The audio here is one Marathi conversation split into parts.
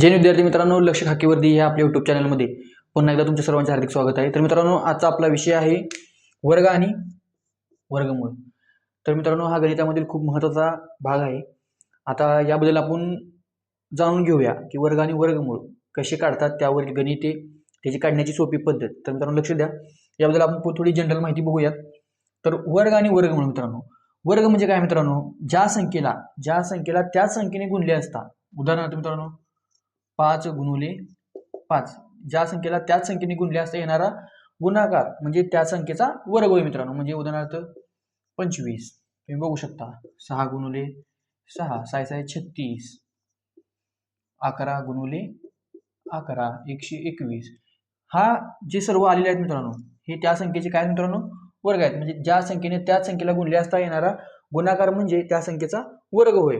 जैन विद्यार्थी मित्रांनो लक्ष खाकीवरती ह्या आपल्या युट्यूब चॅनलमध्ये पुन्हा एकदा तुमच्या सर्वांचे हार्दिक स्वागत आहे. तर मित्रांनो आजचा आपला विषय आहे वर्ग आणि वर्गमूळ. तर मित्रांनो हा गणितामधील खूप महत्त्वाचा भाग आहे. आता याबद्दल आपण जाणून घेऊया की वर्ग आणि वर्गमूळ कसे काढतात त्यावरील गणिते त्याची काढण्याची सोपी पद्धत. तर मित्रांनो लक्ष द्या. याबद्दल आपण थोडी जनरल माहिती बघूयात. तर वर्ग आणि वर्गमूळ मित्रांनो. वर्ग म्हणजे काय मित्रांनो? ज्या संख्येला ज्या संख्येला त्याच संख्येने गुणले असता उदाहरणार्थ मित्रांनो पाच गुणुले पाच. ज्या संख्येला त्याच संख्येने गुणले असता येणारा गुणाकार म्हणजे त्या संख्येचा वर्ग होय मित्रांनो. म्हणजे उदाहरणार्थ पंचवीस. तुम्ही बघू शकता. सहा गुणुले सहा. साय साय छत्तीस. अकरा गुणुले अकरा. एकशे एकवीस. हा जे सर्व आलेले आहेत मित्रांनो हे त्या संख्येचे काय मित्रांनो? वर्ग आहेत. म्हणजे ज्या संख्येने त्याच संख्येला गुणले असता येणारा गुणाकार म्हणजे त्या संख्येचा वर्ग होय.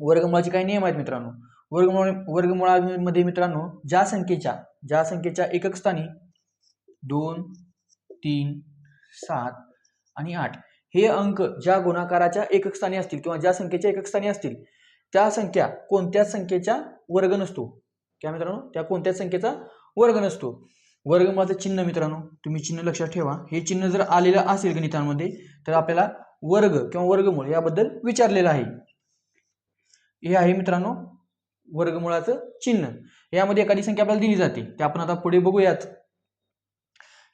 वर्गमुळाचे काही नियम आहेत मित्रांनो? वर्गमुळ वर्गमुळामध्ये मित्रांनो ज्या संख्येच्या ज्या संख्येच्या एकक स्थानी दोन तीन सात आणि आठ हे अंक ज्या गुणाकाराच्या एकक स्थानी असतील किंवा ज्या संख्येच्या एकक स्थानी असतील त्या संख्या कोणत्याच संख्येच्या वर्ग नसतो? काय मित्रांनो? त्या कोणत्याच संख्येचा वर्ग नसतो? वर्गमुळाचं चिन्ह मित्रांनो तुम्ही चिन्ह लक्षात ठेवा. हे चिन्ह जर आलेलं असेल गणितांमध्ये तर आपल्याला वर्ग किंवा वर्गमूळ याबद्दल विचारलेलं आहे. हे आहे मित्रांनो वर्गमुळाचं चिन्ह. यामध्ये एखादी संख्या आपल्याला दिली जाते. ते आपण आता पुढे बघूयात.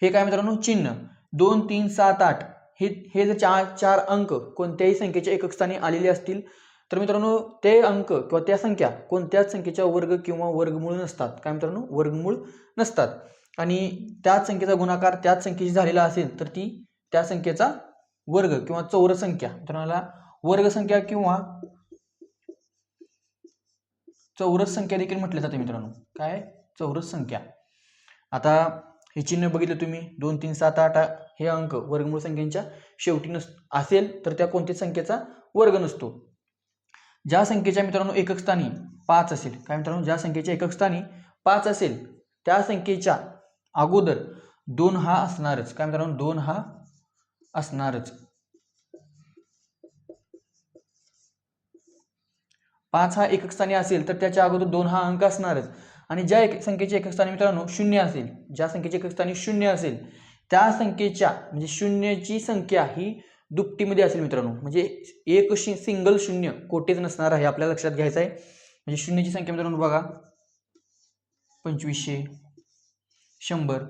हे काय मित्रांनो? चिन्ह. दोन तीन सात आठ. हे हे जर चार चार अंक कोणत्याही संख्येच्या एकक स्थानी आलेले असतील तर मित्रांनो ते अंक किंवा त्या संख्या कोणत्याच संख्येच्या वर्ग किंवा वर्गमूळ नसतात. काय मित्रांनो? वर्गमूळ नसतात. आणि त्याच संख्येचा गुणाकार त्याच संख्येची झालेला असेल तर ती त्या संख्येचा वर्ग किंवा चौरसंख्या मित्रांनो वर्गसंख्या किंवा चौरस संख्या देखील म्हटली जाते मित्रांनो. काय? चौरस संख्या. आता हे चिन्ह बघितलं तुम्ही. दोन तीन सात आठ हे अंक वर्गमूळ संख्येच्या शेवटी नस असेल तर त्या कोणत्याच संख्येचा वर्ग नसतो? ज्या संख्येच्या मित्रांनो एकक स्थानी पाच असेल. काय मित्रांनो? ज्या संख्येच्या एकक स्थानी पाच असेल त्या संख्येच्या अगोदर दोन हा असणारच. काय मित्रांनो? दोन हा असणारच. पाच हा एकक स्थानी असेल तर त्याच्या अगोदर दोन हा अंक असणारच. आणि ज्या एक संख्येच्या एकक स्थानी मित्रांनो शून्य असेल ज्या संख्येची एकक स्थानी शून्य असेल त्या संख्येच्या म्हणजे शून्यची संख्या ही दुपटीमध्ये असेल मित्रांनो. म्हणजे एक शि सिंगल शून्य कोटेच नसणार आहे आपल्या लक्षात घ्यायचं आहे. म्हणजे शून्यची संख्या मित्रांनो बघा. पंचवीसशे शंभर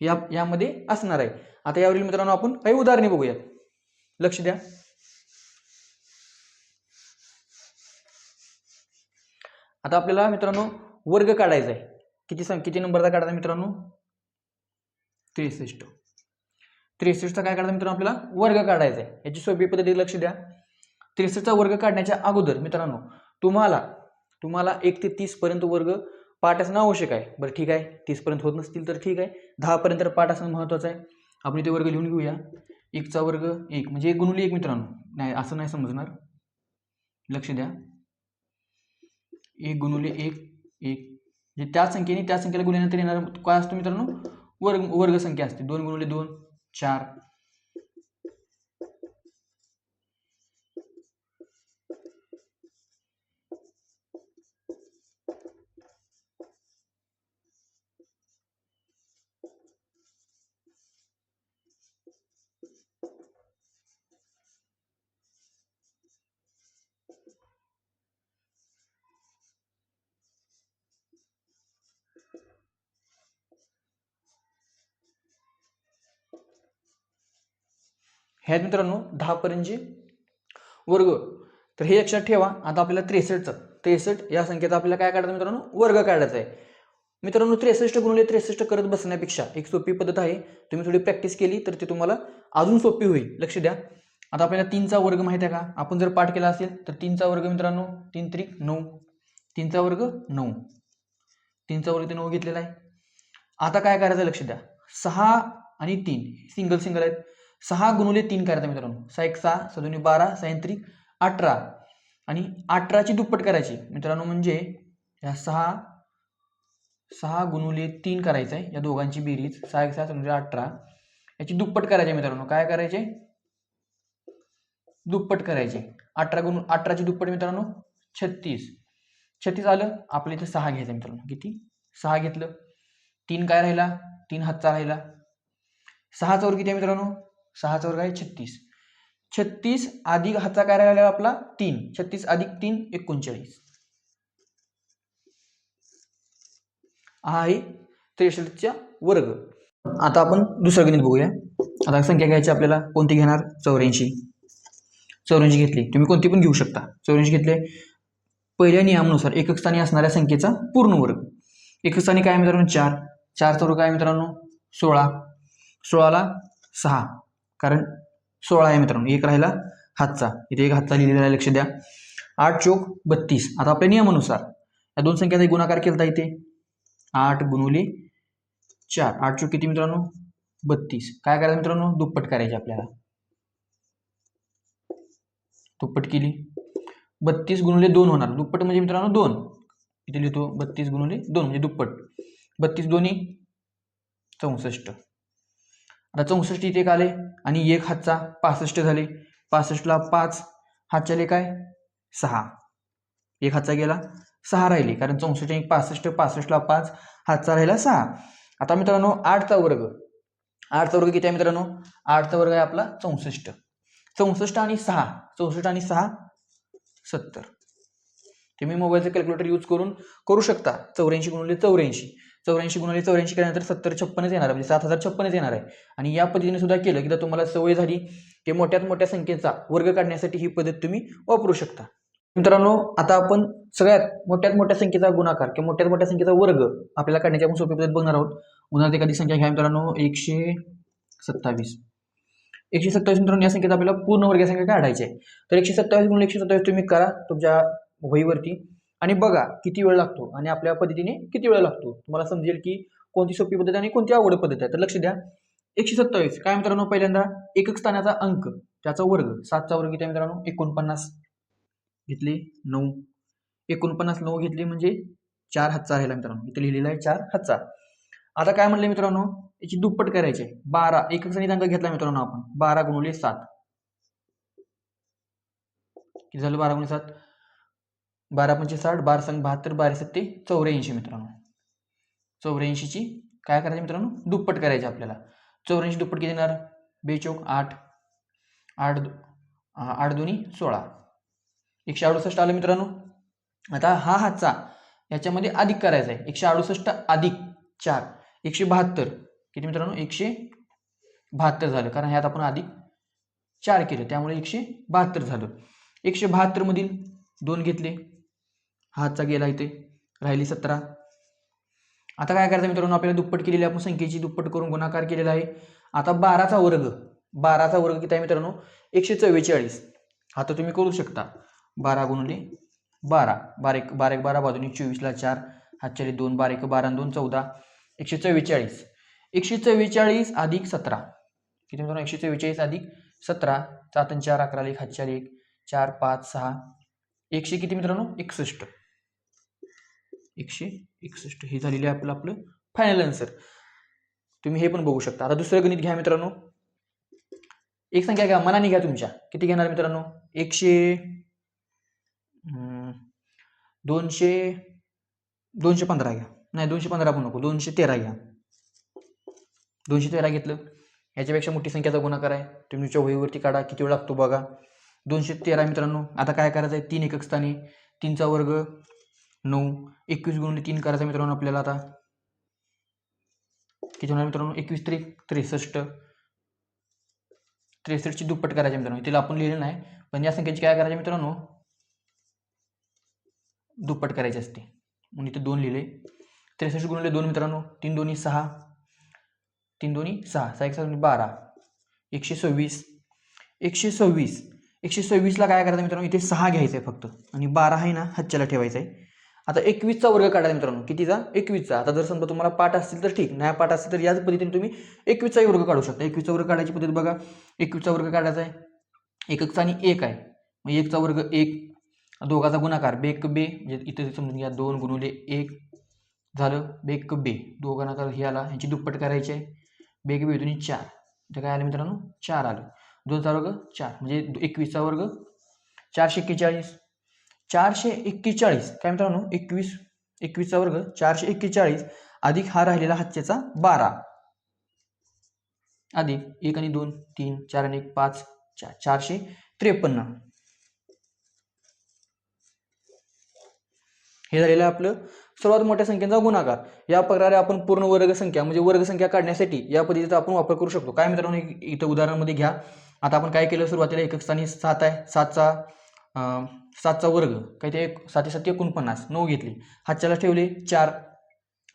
या यामध्ये असणार आहे. आता यावरील मित्रांनो आपण काही उदाहरणे बघूया लक्ष द्या. आता आपल्याला मित्रांनो वर्ग काढायचा आहे. किती सं किती नंबरचा काढायचा मित्रांनो? त्रेसष्ट. त्रेसष्टचा काय काढायचा मित्रांनो आपल्याला? वर्ग काढायचा आहे. याची सोपी पद्धती लक्ष द्या. त्रेसष्टचा वर्ग काढण्याच्या अगोदर मित्रांनो तुम्हाला तुम्हाला एक ते तीसपर्यंत वर्ग पाठ असणं आवश्यक आहे. बरं ठीक आहे. तीसपर्यंत होत नसतील तर ठीक आहे. दहापर्यंत पाठ असणं महत्त्वाचं आहे. आपण इथे वर्ग लिहून घेऊया. एकचा वर्ग एक. म्हणजे एक गुणुली एक मित्रांनो. नाही असं नाही समजणार. लक्ष द्या. एक गुणुले एक एक. म्हणजे त्या संख्येने त्या संख्येला गुणल्यानंतर येणार काय असतो मित्रांनो? वर्ग वर्ग संख्या असते. दोन गुणुले दोन चार. ह्यात मित्रांनो दहापर्यंतचे वर्ग. तर हे लक्षात ठेवा आता आपल्याला त्रेसष्टचं. त्रेसष्ट या संख्येचा आपल्याला काय काढायचं मित्रांनो? वर्ग काढायचा आहे. मित्रांनो त्रेसष्ट गुणले त्रेसष्ट करत बसण्यापेक्षा एक सोपी पद्धत आहे. तुम्ही थोडी प्रॅक्टिस केली तर ती तुम्हाला अजून सोपी होईल. लक्ष द्या. आता आपल्याला तीनचा वर्ग माहीत आहे का? आपण जर पाठ केला असेल तर तीनचा वर्ग मित्रांनो तीन त्रिक नऊ. तीनचा वर्ग नऊ. तीनचा वर्ग ते नऊ घेतलेला आहे. आता काय करायचं लक्ष द्या. सहा आणि तीन सिंगल सिंगल आहेत. सहा गुणुले तीन करायचं मित्रांनो. सहा एक सहा सदोनी बारा सायंत्रिक अठरा. आणि अठराची दुप्पट करायची. मित्रांनो म्हणजे या सहा सहा गुणुले तीन करायचं आहे या दोघांची बेरीज सहा एक सहा सदोनी अठरा. याची दुप्पट करायची मित्रांनो. काय करायचे? दुप्पट करायचे. अठरा गुण अठराची दुप्पट मित्रांनो. छत्तीस. छत्तीस आलं आपल्या इथे सहा घ्यायचं मित्रांनो. किती? सहा घेतलं. तीन काय राहिला? तीन हातचा राहिला. सहाचा वर किती आहे मित्रांनो? सहाचा वर्ग आहे छत्तीस. छत्तीस अधिक हाचा काय राहिला आपला? तीन. छत्तीस अधिक तीन एकोणचाळीस. हा आहे त्रेसष्टचा वर्ग. आता आपण दुसरं गणित बघूया. आता संख्या घ्यायची आपल्याला. कोणती घेणार? चौऱ्याऐंशी. चौऱ्याऐंशी घेतली. तुम्ही कोणती पण घेऊ शकता. चौऱ्याऐंशी घेतले. पहिल्या नियमानुसार एकक स्थानी असणाऱ्या संख्येचा पूर्ण वर्ग. एकक स्थानी काय मित्रांनो? चार. चारचा वर्ग काय मित्रांनो? सोळा. सोळाला सहा. कारण सोळा आहे मित्रांनो. एक राहिला हातचा. इथे एक हातचा लिहिलेला आहे लक्ष द्या. आठ चोक बत्तीस. आता आपल्या नियमानुसार या दोन संख्याचा गुणाकार केला इथे. आठ गुणुले चार. आठ चोक किती मित्रांनो? बत्तीस. काय करायचं मित्रांनो? दुप्पट करायचे आपल्याला. दुप्पट केली. बत्तीस गुणुले दोन होणार. दुप्पट म्हणजे मित्रांनो दोन. इथे लिहितो बत्तीस गुणुले दोन म्हणजे दुप्पट. बत्तीस दोन्ही चौसष्ट. आता चौसष्ट इथे एक आले आणि एक हातचा पासष्ट झाले. पासष्टला पाच हातच्याले काय? सहा. एक हातचा गेला सहा राहिले. कारण चौसष्ट एक पासष्ट पासष्टला पाच हातचा राहिला सहा. आता मित्रांनो आठचा वर्ग. आठचा वर्ग किती आहे मित्रांनो? आठचा वर्ग आहे आपला चौसष्ट. चौसष्ट आणि सहा. चौसष्ट आणि सहा सत्तर. तुम्ही मोबाईलचं कॅल्क्युलेटर यूज करून करू शकता. चौऱ्याऐंशी गुणले चौऱ्याऐंशी. चौऱ्याऐंशी गुणले चौऱ्याऐंशी केल्यानंतर सत्तर छप्पनच येणार आहे म्हणजे सात हजार छप्पनच येणार आहे. आणि या पद्धतीने सुद्धा केलं की जर तुम्हाला सवय झाली की मोठ्यात मोठ्या संख्येचा वर्ग काढण्यासाठी ही पद्धत तुम्ही वापरू शकता. मित्रांनो आता आपण सगळ्यात मोठ्यात मोठ्या संख्येचा गुणाकार किंवा मोठ्यात मोठ्या संख्येचा वर्ग आपल्याला काढण्याची आपण सोपी पद्धत बघणार आहोत. उदाहरणार्थ एखादी संख्या घ्या मित्रांनो एकशे सत्तावीस. एकशे सत्तावीस मित्रांनो या संख्येत आपल्याला पूर्ण वर्ग संख्या काढायची आहे. तर एकशे सत्तावीस म्हणून एकशे सत्तावीस तुम्ही करा तुमच्या वहीवरती. आणि बघा किती वेळ लागतो आणि आपल्या पद्धतीने किती वेळ लागतो. तुम्हाला समजेल की कोणती सोपी पद्धत आणि कोणती आवड पद्धत आहे. तर लक्ष द्या. एकशे सत्तावीस. काय मित्रांनो? पहिल्यांदा एकक स्थानाचा अंक त्याचा वर्ग. सातचा वर्ग किती आहे मित्रांनो? एकोणपन्नास. घेतले नऊ. एकोणपन्नास नऊ घेतले म्हणजे चार हातचा राहिला मित्रांनो. इथे लिहिलेला आहे चार हातचा. आता काय म्हणले मित्रांनो? याची दुप्पट करायचे बारा. एकक स्थानी अंक घेतला मित्रांनो आपण. बारा गुणवले सात. किती झालं? बारा गुणले सात. बारा पंचे साठ बारा संघ बहात्तर बारा सत्ते चौऱ्याऐंशी मित्रांनो. चौऱ्याऐंशीची काय करायचं मित्रांनो? दुप्पट करायचे आपल्याला. चौऱ्याऐंशी दुप्पट किती येणार? बेचौक आठ. आठ आठ दोन्ही सोळा. एकशे अडुसष्ट आलं मित्रांनो. आता हा हातचा याच्यामध्ये अधिक करायचा आहे. एकशे अडुसष्ट अधिक चार. एकशे बहात्तर. किती मित्रांनो? एकशे बहात्तर झालं. कारण ह्यात आपण अधिक चार केलं. त्यामुळे एकशे बहात्तर झालं. एकशे बहात्तरमधील दोन घेतले. हातचा गेला इथे. राहिली सतरा. आता काय करायचं मित्रांनो? आपल्याला दुप्पट केलेली आपण संख्येची दुप्पट करून गुणाकार केलेला आहे. आता बाराचा वर्ग. बाराचा वर्ग किती आहे मित्रांनो? एकशे चव्वेचाळीस. हा तर तुम्ही करू शकता. बारा गुणले बारा. बारीक बारेक बारा बाजूने चोवीसला चार. हातच्याले दोन बारेक बारा दोन चौदा. एकशे चव्वेचाळीस. एकशे चव्वेचाळीस अधिक सतरा. किती मित्रांनो? एकशे चव्वेचाळीस अधिक सतरा. सात चार अकरा एक हातच्या एक. चार पाच सहा. एकशे किती मित्रांनो? एकसष्ट. एकशे एकसष्ट. हे झालेलं आहे आपलं आपलं फायनल आन्सर तुम्ही हे पण बघू शकता. आता दुसरं गणित घ्या मित्रांनो. एक संख्या घ्या मनाने घ्या तुमच्या. किती घेणार मित्रांनो? एकशे दोनशे दोनशे पंधरा घ्या. नाही दोनशे पंधरा पण नको. दोनशे तेरा घ्या. दोनशे तेरा घेतलं. याच्यापेक्षा मोठी संख्याचा गुणाकार आहे. तुम्ही तुमच्या वहीवरती काढा. किती वेळ लागतो बघा. दोनशे तेरा मित्रांनो. आता काय करायचं आहे तीन एकक स्थानी. तीनचा वर्ग नऊ एकवीस गुणिले तीन करायचा मित्रांनो आपल्याला आता. किती होणार मित्रांनो? एकवीस त्रिक त्रेसष्ट. त्रेसष्टची दुप्पट करायची मित्रांनो. तिला आपण लिहिलं नाही पण या संख्येची काय करायची मित्रांनो? दुप्पट करायची असते. म्हणून इथे दोन लिहिले. त्रेसष्ट गुणले दोन मित्रांनो तीन दोन्ही सहा. तीन दोन्ही सहा. सहा एक सहा बारा. एकशे सव्वीस. एकशे सव्वीस. एकशे सव्वीसला काय करायचं मित्रांनो? इथे सहा घ्यायचं आहे फक्त. आणि बारा आहे ना हच्च्याला ठेवायचं आहे. आता एकवीसचा वर्ग काढायचा मित्रांनो. कितीचा? एकवीसचा. आता जर समजा तुम्हाला पाठ असतील तर ठीक. नाही पाठ असतील तर याच पद्धतीने तुम्ही एकवीसचाही वर्ग काढू शकता. एकवीसचा वर्ग काढायची पद्धत बघा. एकवीसचा वर्ग काढायचा आहे. एककचा आणि एक आहे. मग एकचा वर्ग एक. दोघाचा गुणाकार. बेक बे. म्हणजे इथे समजून घ्या. दोन गुणुले एक. झालं. बेक बे. दोघांना हे आला. ह्याची दुप्पट करायची आहे. बेक बे दोन्ही चार. इथं काय आलं मित्रांनो? चार आलं. दोनचा वर्ग चार. म्हणजे एकवीसचा वर्ग चारशे एक्केचाळीस. चारशे एक्केचाळीस. काय मित्रांनो? एकवीस. एकवीसचा वर्ग चारशे एक्केचाळीस अधिक हा राहिलेला हातचेचा बारा. अधिक एक आणि दोन तीन चार आणि एक पाच चार चारशे त्रेपन्न. हे झालेलं आपलं सर्वात मोठ्या संख्येचा गुणाकार. या प्रकारे आपण पूर्ण वर्ग संख्या म्हणजे वर्ग संख्या काढण्यासाठी या पद्धतीचा आपण वापर करू शकतो. काय मित्रांनो इथं उदाहरणामध्ये घ्या. आता आपण काय केलं? सुरुवातीला एकक स्थानी सात आहे. सातचा अं, सातचा वर्ग काय ते एक साती सात एकोणपन्नास नऊ घेतली. हातच्याला ठेवले चार.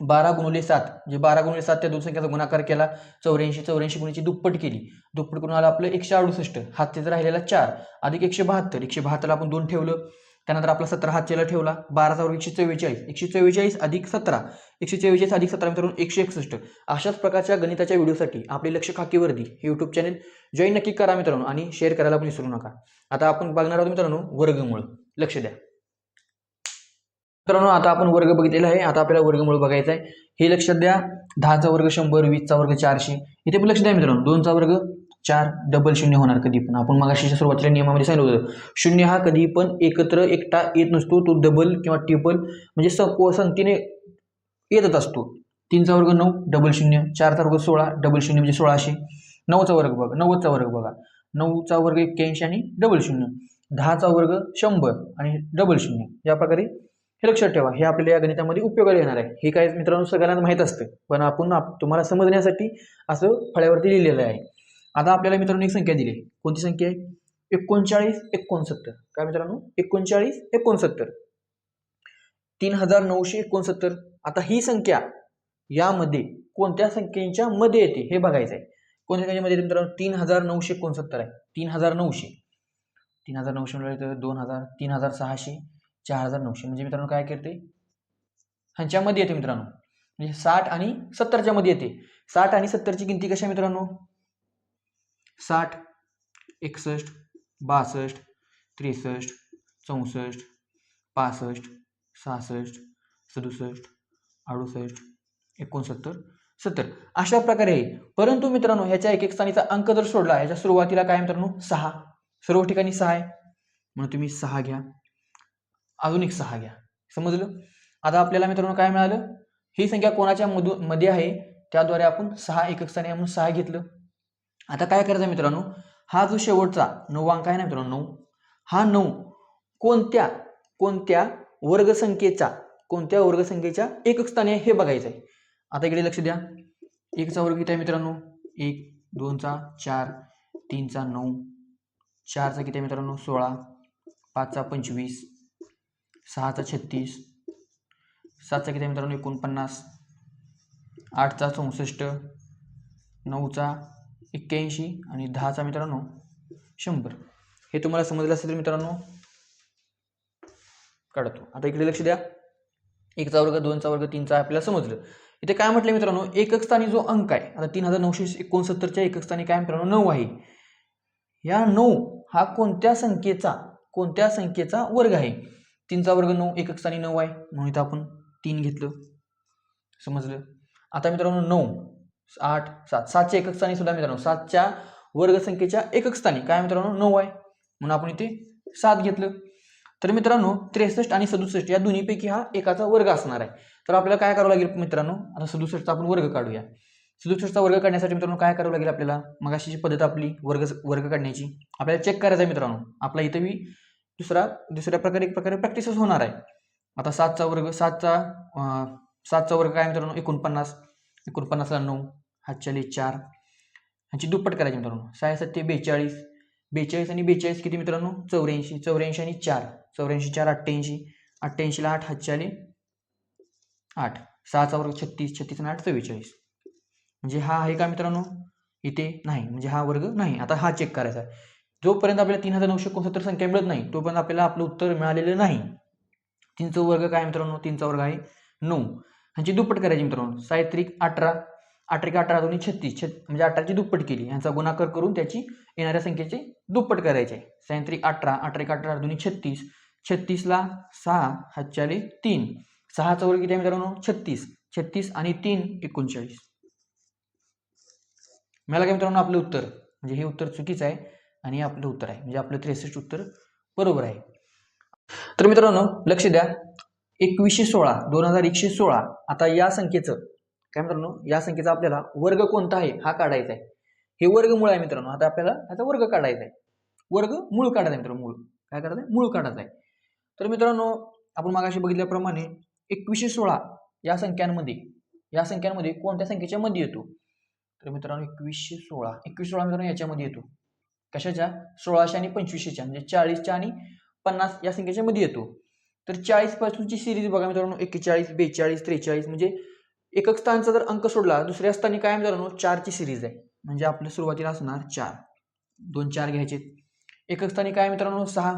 बारा गुणुले सात म्हणजे बारा गुणुले सात त्या दोन संख्याचा गुणाकार केला चौऱ्याऐंशी चौऱ्याऐंशी गुणीची दुप्पट केली. दुप्पट करून आलं आपलं एकशे अडुसष्ट. हातचेचा राहिलेला चार अधिक एकशे बहात्तर एकशे बहात्तरला आपण दोन ठेवलं. त्यानंतर आपला सतरा हातचेला ठेवला. बाराचा वर्ग एकशे चव्वेचाळीस. एकशे चव्वेचाळीस अधिक सतरा. एकशे चव्वेचाळीस अधिक सतरा मित्रांनो एकशे एकसष्ट. अशाच प्रकारच्या गणिताच्या व्हिडिओसाठी आपले लक्ष खाकीवरती हे यूट्यूब चॅनल जॉईन नक्की करा मित्रांनो आणि शेअर करायला पण विसरू नका. आता आपण बघणार आहोत मित्रांनो वर्गमूळ. लक्ष द्या. मित्रांनो आता आपण वर्ग बघितलेला आहे. आता आपल्याला वर्गमूळ बघायचा आहे हे लक्षात द्या. दहाचा वर्ग शंभर वीसचा वर्ग चारशे. इथे पण लक्ष द्या मित्रांनो. दोनचा वर्ग चार डबल शून्य होणार कधी पण. आपण मगाशीच्या सुरुवातीच्या नियमामध्ये सांगितलं होतं शून्य हा कधी पण एकत्र एकटा येत नसतो तो डबल किंवा ट्रिपल म्हणजे सप संख्येने येतच असतो. तीनचा वर्ग नऊ डबल शून्य. चारचा वर्ग सोळा डबल शून्य म्हणजे सोळाशे. नऊचा वर्ग बघा नव्वदचा वर्ग बघा. नऊचा वर्ग एक्क्याऐंशी आणि डबल शून्य. दहाचा वर्ग शंभर आणि डबल शून्य. या प्रकारे हे लक्षात ठेवा. हे आपल्याला या गणितामध्ये उपयोगाला येणार आहे. हे काय मित्रांनो सगळ्यांना माहीत असतं. पण आपण आप- तुम्हाला समजण्यासाठी असं फळ्यावरती लिहिलेलं आहे. आता आपल्याला मित्रांनो एक संख्या दिली. कोणती संख्या आहे? एकोणचाळीस एकोणसत्तर. काय मित्रांनो? एकोणचाळीस एकोणसत्तर. तीन हजार नऊशे एकोणसत्तर. आता ही संख्या यामध्ये कोणत्या संख्येच्या मध्ये येते हे बघायचं आहे. कोणत्या संख्येमध्ये येते मित्रांनो? तीन हजार नऊशे एकोणसत्तर आहे. तीन हजार नऊशे. तीन हजार नऊशे म्हणजे तर दोन हजार तीन हजार सहाशे चार हजार नऊशे. म्हणजे मित्रांनो काय करते? ह्यांच्यामध्ये येते मित्रांनो. म्हणजे साठ आणि सत्तरच्या मध्ये येते. साठ आणि सत्तरची किंमती कशा मित्रांनो? साठ एकसष्ट बासष्ट त्रेसष्ट चौसष्ट पासष्ट सहासष्ट सदुसष्ट अडुसष्ट एकोणसत्तर सत्तर. अशा प्रकारे. आहे परंतु मित्रांनो ह्याच्या एक एक स्थानीचा अंक जर सोडला ह्याच्या सुरुवातीला काय मित्रांनो? सहा. सर्व ठिकाणी सहा आहे. म्हणून तुम्ही सहा घ्या. अजून एक सहा घ्या. समजलं? आता आपल्याला मित्रांनो काय मिळालं? ही संख्या कोणाच्या मधून मध्ये आहे? त्याद्वारे आपण सहा एकक स्थानी म्हणून सहा घेतलं. आता काय करायचं मित्रांनो? हा जो शेवटचा नऊ अंक आहे ना मित्रांनो नऊ. हा नऊ कोणत्या कोणत्या वर्गसंख्येचा कोणत्या वर्गसंख्येच्या एकक स्थानी आहे हे बघायचं आहे. आता इकडे लक्ष द्या. एकचा वर्ग किती आहे मित्रांनो? एक दोनचा चार तीनचा नऊ. चारचा किती आहे मित्रांनो? सोळा. पाचचा पंचवीस. सहाचा छत्तीस. सातचा किती आहे मित्रांनो? एकोणपन्नास. आठचा चौसष्ट. नऊचा एक्क्याऐंशी आणि दहाचा मित्रांनो शंभर. हे तुम्हाला समजलं असेल तर मित्रांनो काढतो. आता इकडे लक्ष द्या. एकचा वर्ग दोनचा वर्ग तीनचा आपल्याला समजलं. इथे काय म्हटलं मित्रांनो एकक स्थानी जो अंक आहे आता तीन हजार नऊशे एकोणसत्तरच्या एकक स्थानी काय मित्रांनो नऊ आहे. या नऊ हा कोणत्या संख्येचा कोणत्या संख्येचा वर्ग आहे? तीनचा वर्ग नऊ एकक स्थानी नऊ आहे. म्हणून इथं आपण तीन घेतलं. समजलं? आता मित्रांनो नऊ. आठ सात. सातच्या एकक स्थानी सुद्धा मित्रांनो सातच्या वर्गसंख्येच्या एकक स्थानी. काय मित्रांनो? नऊ आहे. म्हणून आपण इथे सात घेतलं. तर मित्रांनो त्रेसष्ट आणि सदुसष्ट या दोन्हीपैकी हा एकाचा वर्ग असणार आहे. तर आपल्याला काय करावं लागेल मित्रांनो? आता सदुसष्टचा आपण वर्ग काढूया. सदुसष्टचा वर्ग काढण्यासाठी मित्रांनो काय करावं लागेल आपल्याला? मग अशी पद्धत आपली वर्ग वर्ग काढण्याची. आपल्याला चेक करायचा आहे मित्रांनो. आपला इथं मी दुसरा दुसऱ्या प्रकारे एक प्रकारे प्रॅक्टिसच होणार आहे. आता सातचा वर्ग सातचा सातचा वर्ग काय मित्रांनो? एकोणपन्नास. एकोणपन्नासला नऊ हातच्याले चार. ह्याची दुप्पट करायची मित्रांनो. सहा बेचाळीस. बेचाळीस आणि बेचाळीस किती मित्रांनो? चौऱ्याऐंशी. चौऱ्याऐंशी आणि चार. चौऱ्याऐंशी चार अठ्ठ्याऐंशी. अठ्ठ्याऐंशीला आठ हातच्याले आठ. सहाचा वर्ग छत्तीस छत्तीस आणि आठ चव्वेचाळीस. म्हणजे हा आहे का मित्रांनो? इथे नाही. म्हणजे हा वर्ग नाही. आता हा चेक करायचा आहे. जोपर्यंत आपल्याला तीन हजार नऊशे एकोणसत्तर संख्या मिळत नाही तोपर्यंत आपल्याला आपलं उत्तर मिळालेलं नाही. तीनचा वर्ग काय मित्रांनो? तीनचा वर्ग आहे नऊ. ह्यांची दुप्पट करायची मित्रांनो. सायत्रिक अठरा अठरा अठरा दोन्ही छत्तीस. छत म्हणजे अठराची दुप्पट केली. ह्यांचा गुणाकार करून त्याची येणाऱ्या संख्येचे दुप्पट करायचे आहे. सायंत्रिक अठरा अठरा अठरा दोन्ही छत्तीस. छत्तीसला सहा हातच्याले तीन. सहाचा वर्ग किती आहे मित्रांनो? छत्तीस. छत्तीस आणि तीन एकोणचाळीस. मला काय मित्रांनो आपलं उत्तर? म्हणजे हे उत्तर चुकीचं आहे आणि हे आपलं उत्तर आहे. म्हणजे आपलं त्रेसष्ट उत्तर बरोबर आहे. तर मित्रांनो लक्ष द्या. एकवीसशे सोळा दोन हजार एकशे सोळा. आता या संख्येचं काय मित्रांनो या संख्येचा आपल्याला वर्ग कोणता आहे हा काढायचा आहे. हे वर्गमूळ आहे मित्रांनो. आता आपल्याला याचा वर्ग काढायचा आहे. वर्ग मूळ काढायचा आहे मित्रांनो मूळ. काय करायचं आहे? मूळ काढायचं आहे. तर मित्रांनो आपण मागाशी बघितल्याप्रमाणे एकवीसशे सोळा या संख्यांमध्ये या संख्यांमध्ये कोणत्या संख्येच्या मध्ये येतो? तर मित्रांनो एकवीसशे सोळा. एकवीस सोळा मित्रांनो याच्यामध्ये येतो. कशाच्या? सोळाशे आणि पंचवीसशेच्या म्हणजे चाळीसच्या आणि पन्नास या संख्येच्या मध्ये येतो. तर चाळीस पासूनची सिरीज बघा मित्रांनो एक्केचाळीस बेचाळीस त्रेचाळीस म्हणजे एकक स्थानचा जर अंक सोडला दुसऱ्या स्थानी काय मित्रांनो चारची सिरीज आहे. म्हणजे आपल्या सुरुवातीला असणार चार. दोन चार घ्यायचे. एकक स्थानी काय मित्रांनो सहा.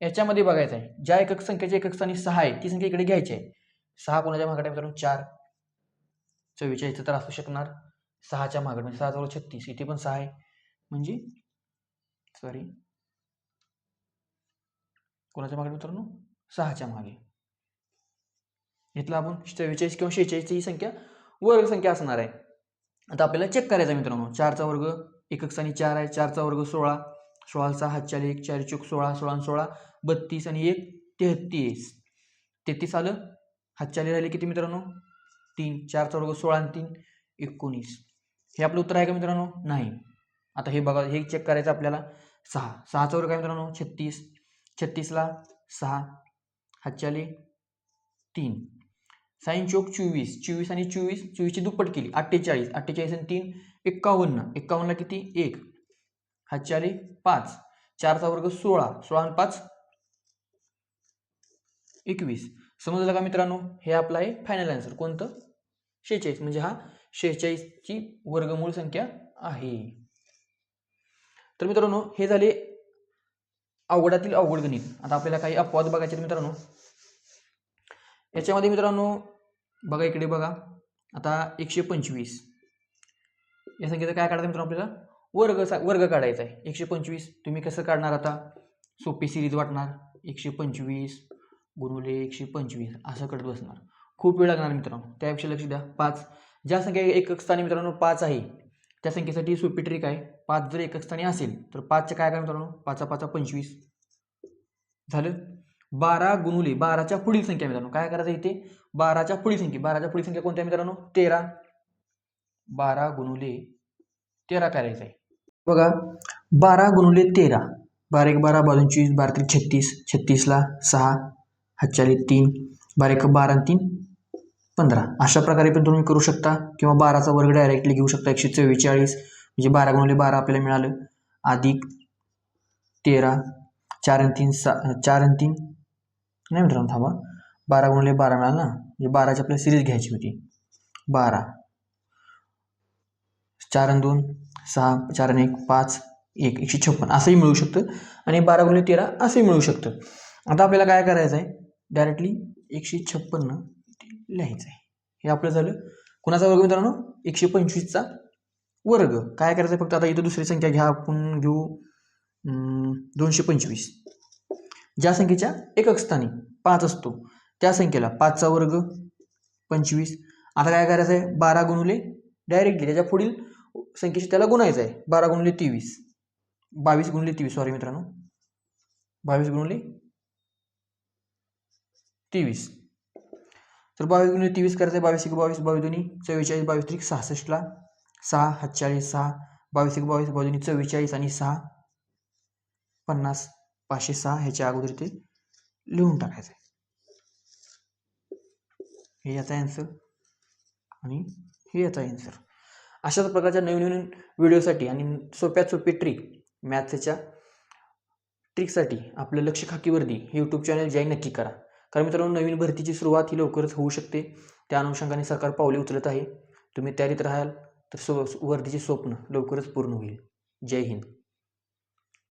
याच्यामध्ये बघायचं आहे. ज्या एकक संख्येच्या एकक स्थानी सहा आहे ती संख्या इकडे घ्यायची आहे. सहा कोणाच्या मागड मित्रांनो चार. चव्वेचाळीसचं तर असू शकणार. सहाच्या मागड म्हणजे सहा जवळ छत्तीस इथे पण सहा आहे. म्हणजे सॉरी कोणाच्या मागड मित्रांनो? सहाच्या मागे. इथलं आपण चव्वेचाळीस किंवा शेहेचाळीसची ही संख्या वर्ग संख्या असणार आहे. आता आपल्याला चेक करायचा आहे मित्रांनो. चारचा वर्ग एकक आणि चार आहे. चारचा वर्ग सोळा. सोळा सहा हातचाली एक. चार चोक सोळा. सोळा आणि सोळा. बत्तीस आणि एक. तेहत्तीस तेहतीस आलं. हातचाली राहिले किती मित्रांनो? तीन. चारचा वर्ग सोळा आणि तीन. एकोणीस. हे आपलं उत्तर आहे का मित्रांनो? नाही. आता हे बघा. हे चेक करायचं आपल्याला. सहा. सहाचा वर्ग आहे मित्रांनो? छत्तीस. छत्तीसला सहा. हातच्याले तीन. साईन चौक चोवीस. चोवीस आणि चोवीस चोवीसची दुप्पट केली. अठ्ठेचाळीस. अठ्ठेचाळीस आणि तीन एक्कावन्न. एक्कावन्नला किती? एक. हातच्याले पाच. चारचा वर्ग सोळा. सोळा आणि पाच? एकवीस. समजलं का मित्रांनो? हे आपलं आहे फायनल आन्सर कोणतं? शेहेचाळीस. म्हणजे हा शेहेचाळीसची वर्गमूळ संख्या आहे. तर मित्रांनो हे झाले अवघडातील अवघड गणित. आता आपल्याला काही अपवाद बघायचे मित्रांनो. याच्यामध्ये मित्रांनो बघा इकडे बघा. आता एकशे पंचवीस. या संख्येचं काय काढायचं मित्रांनो आपल्याला? वर्ग सा वर्ग काढायचा आहे. एकशे पंचवीस. तुम्ही कसं काढणार आता? सोपी सिरीज वाटणार. एकशे पंचवीस गुणुले एकशे पंचवीस. असं करत बसणार. खूप वेळ लागणार मित्रांनो. त्यापेक्षा लक्ष द्या. पाच. ज्या संख्या एकक स्थानी मित्रांनो पाच आहे त्या संख्येसाठी सोपी ट्रिक आहे. पाच जर एकक स्थानी असेल तर पाचच्या काय काय मित्रांनो? पाचा पाचा पंचवीस. झालं? बारा गुणुले बाराच्या पुढील संख्या मित्रांनो. काय करायचं इथे? बाराच्या पुढील संख्या. बाराच्या पुढील संख्या कोणत्या मित्रांनो? तेरा. बारा गुणुले तेरा करायचं आहे. बघा बारा गुणुले तेरा. बारा एक बारा बाजून चोवीस बारा तीन छत्तीस. छत्तीसला सहा. हातचाली तीन. बारा एक बारा तीन पंधरा. अशा प्रकारे पण तुम्ही करू शकता. किंवा बाराचा वर्ग डायरेक्टली घेऊ शकता. एकशे चव्वेचाळीस. म्हणजे बारा गुणुले बारा आपल्याला मिळालं. अधिक तेरा चार आणि तीन सा चार आणि तीन. नाही मित्रांनो थांबा. बारा गुणिले बारा मिळालं ना? म्हणजे बाराची आपल्याला सिरीज घ्यायची होती. बारा. चार आणि दोन सहा चार आणि एक पाच एक एकशे छप्पन. असंही मिळू शकतं. आणि बारा गुणिले तेरा असंही मिळू शकतं. आता आपल्याला काय करायचं आहे? डायरेक्टली एकशे छप्पन्न लिहायचं आहे. हे आपलं झालं. कुणाचा वर्ग मित्रांनो? एकशे पंचवीसचा. वर्ग. काय करायचं आहे फक्त आता इथं दुसरी संख्या घ्या. आपण घेऊ दोनशे पंचवीस. ज्या संख्येच्या एकक स्थानी पाच असतो त्या संख्येला पाचचा वर्ग पंचवीस. आता काय करायचं आहे बारा गुणुले डायरेक्टली त्याच्या पुढील संख्येशी त्याला गुणायचं आहे बारा गुणुले तेवीस. बावीस गुणुले तेवीस. सॉरी मित्रांनो. बावीस गुणुले तेवीस. तर बावीस गुणिले तेवीस करायचं आहे बावीस एक बावीस बावीस दोन्ही. चव्वेचाळीस बावीस त्रिक सहासष्टला. सहा हातचाळीस सहा बावीस एक बावीस बाजूनी चव्वेचाळीस आणि सहा पन्नास पाचशे सहा ह्याच्या अगोदर ते लिहून टाकायचं. आहे हे याचा ॲन्सर आणि हे याचा ॲन्सर अशाच प्रकारच्या नवीन नवीन व्हिडिओसाठी आणि सोप्यात सोपी ट्रिक मॅथ्सच्या ट्रिकसाठी आपलं लक्ष खाकीवरती हे यूट्यूब चॅनल जॉईन नक्की करा. कारण मित्रांनो नवीन भरतीची सुरुवात ही लवकरच होऊ शकते. त्या अनुषंगाने सरकार पावले उचलत आहे. तुम्ही तयारीत राहाल. तर सो वर्धेचे स्वप्न लवकरच पूर्ण होईल. जय हिंद.